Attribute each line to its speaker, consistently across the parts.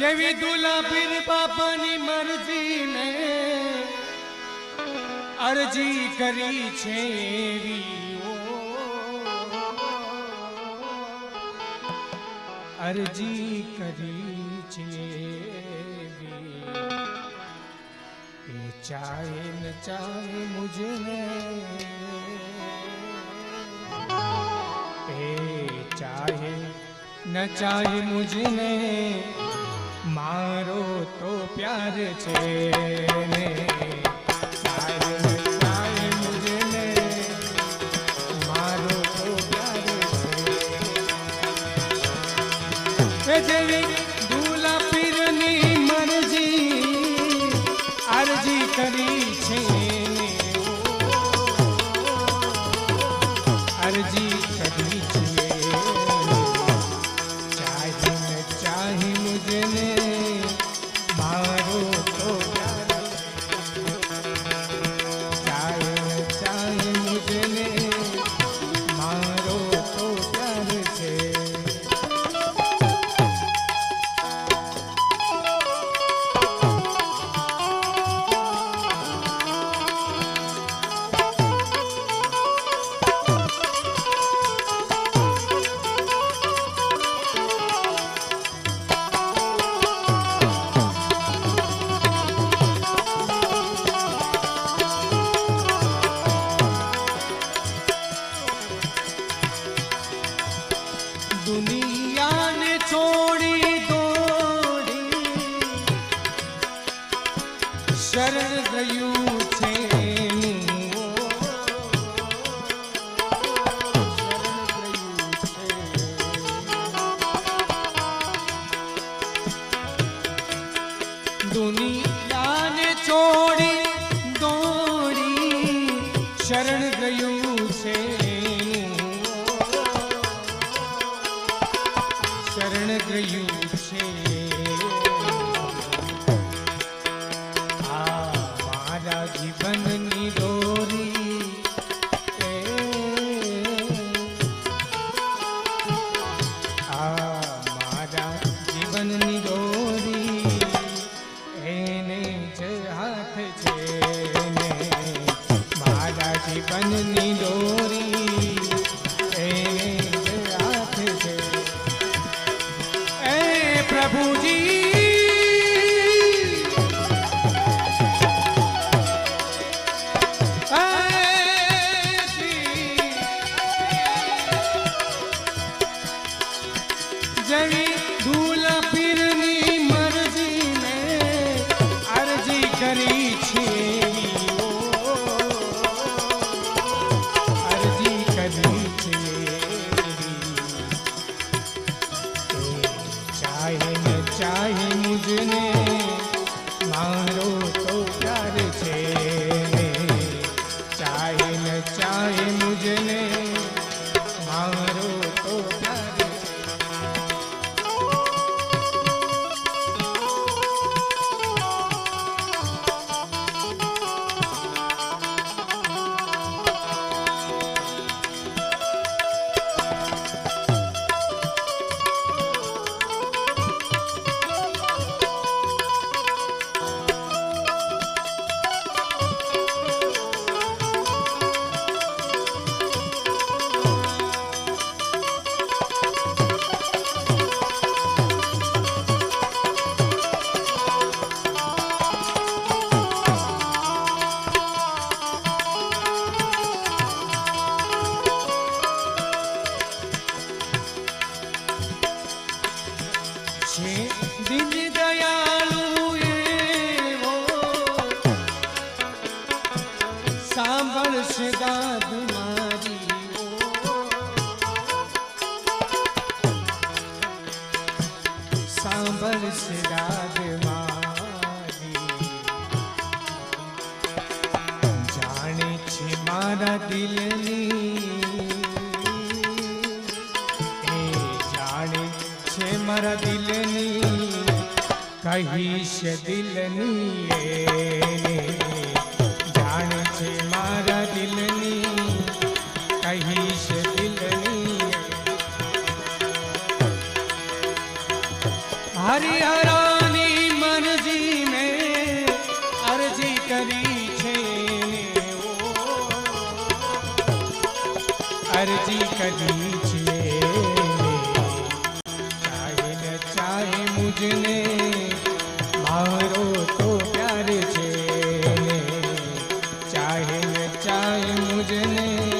Speaker 1: જેવી દુલા પીર બાપાની મરજી ને અરજી કરી છે એવી અરજી કરી છે ચાહે ન ચાહે મુજે ચાહે न चाहे मुझने મારો તો પ્યાર છે જેવી દુલા પીરની મરજી અરજી કરી છે અરજી રહ્યું છે આ મારા જીવનની દોરી આ મારા જીવનની દોરી. મારા દિલની કહીશ દિલની ચાય મુજને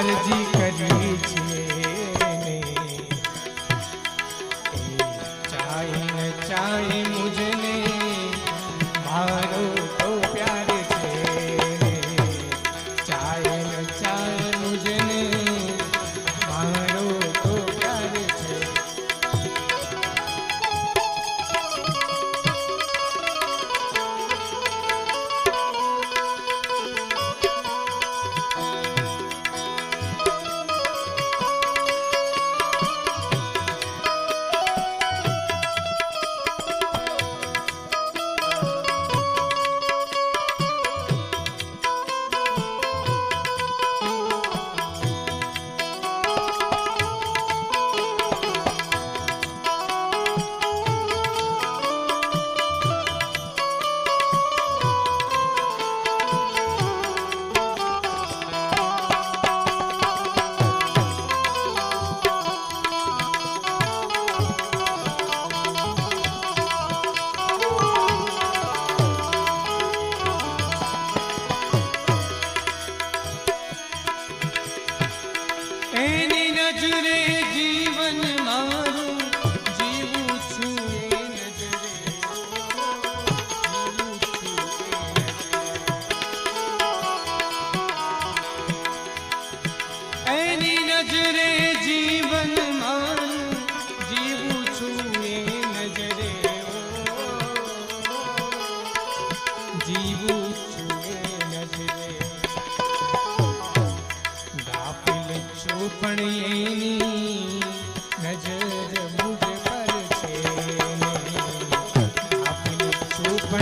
Speaker 1: અરજી કરી છે અજરે જીવન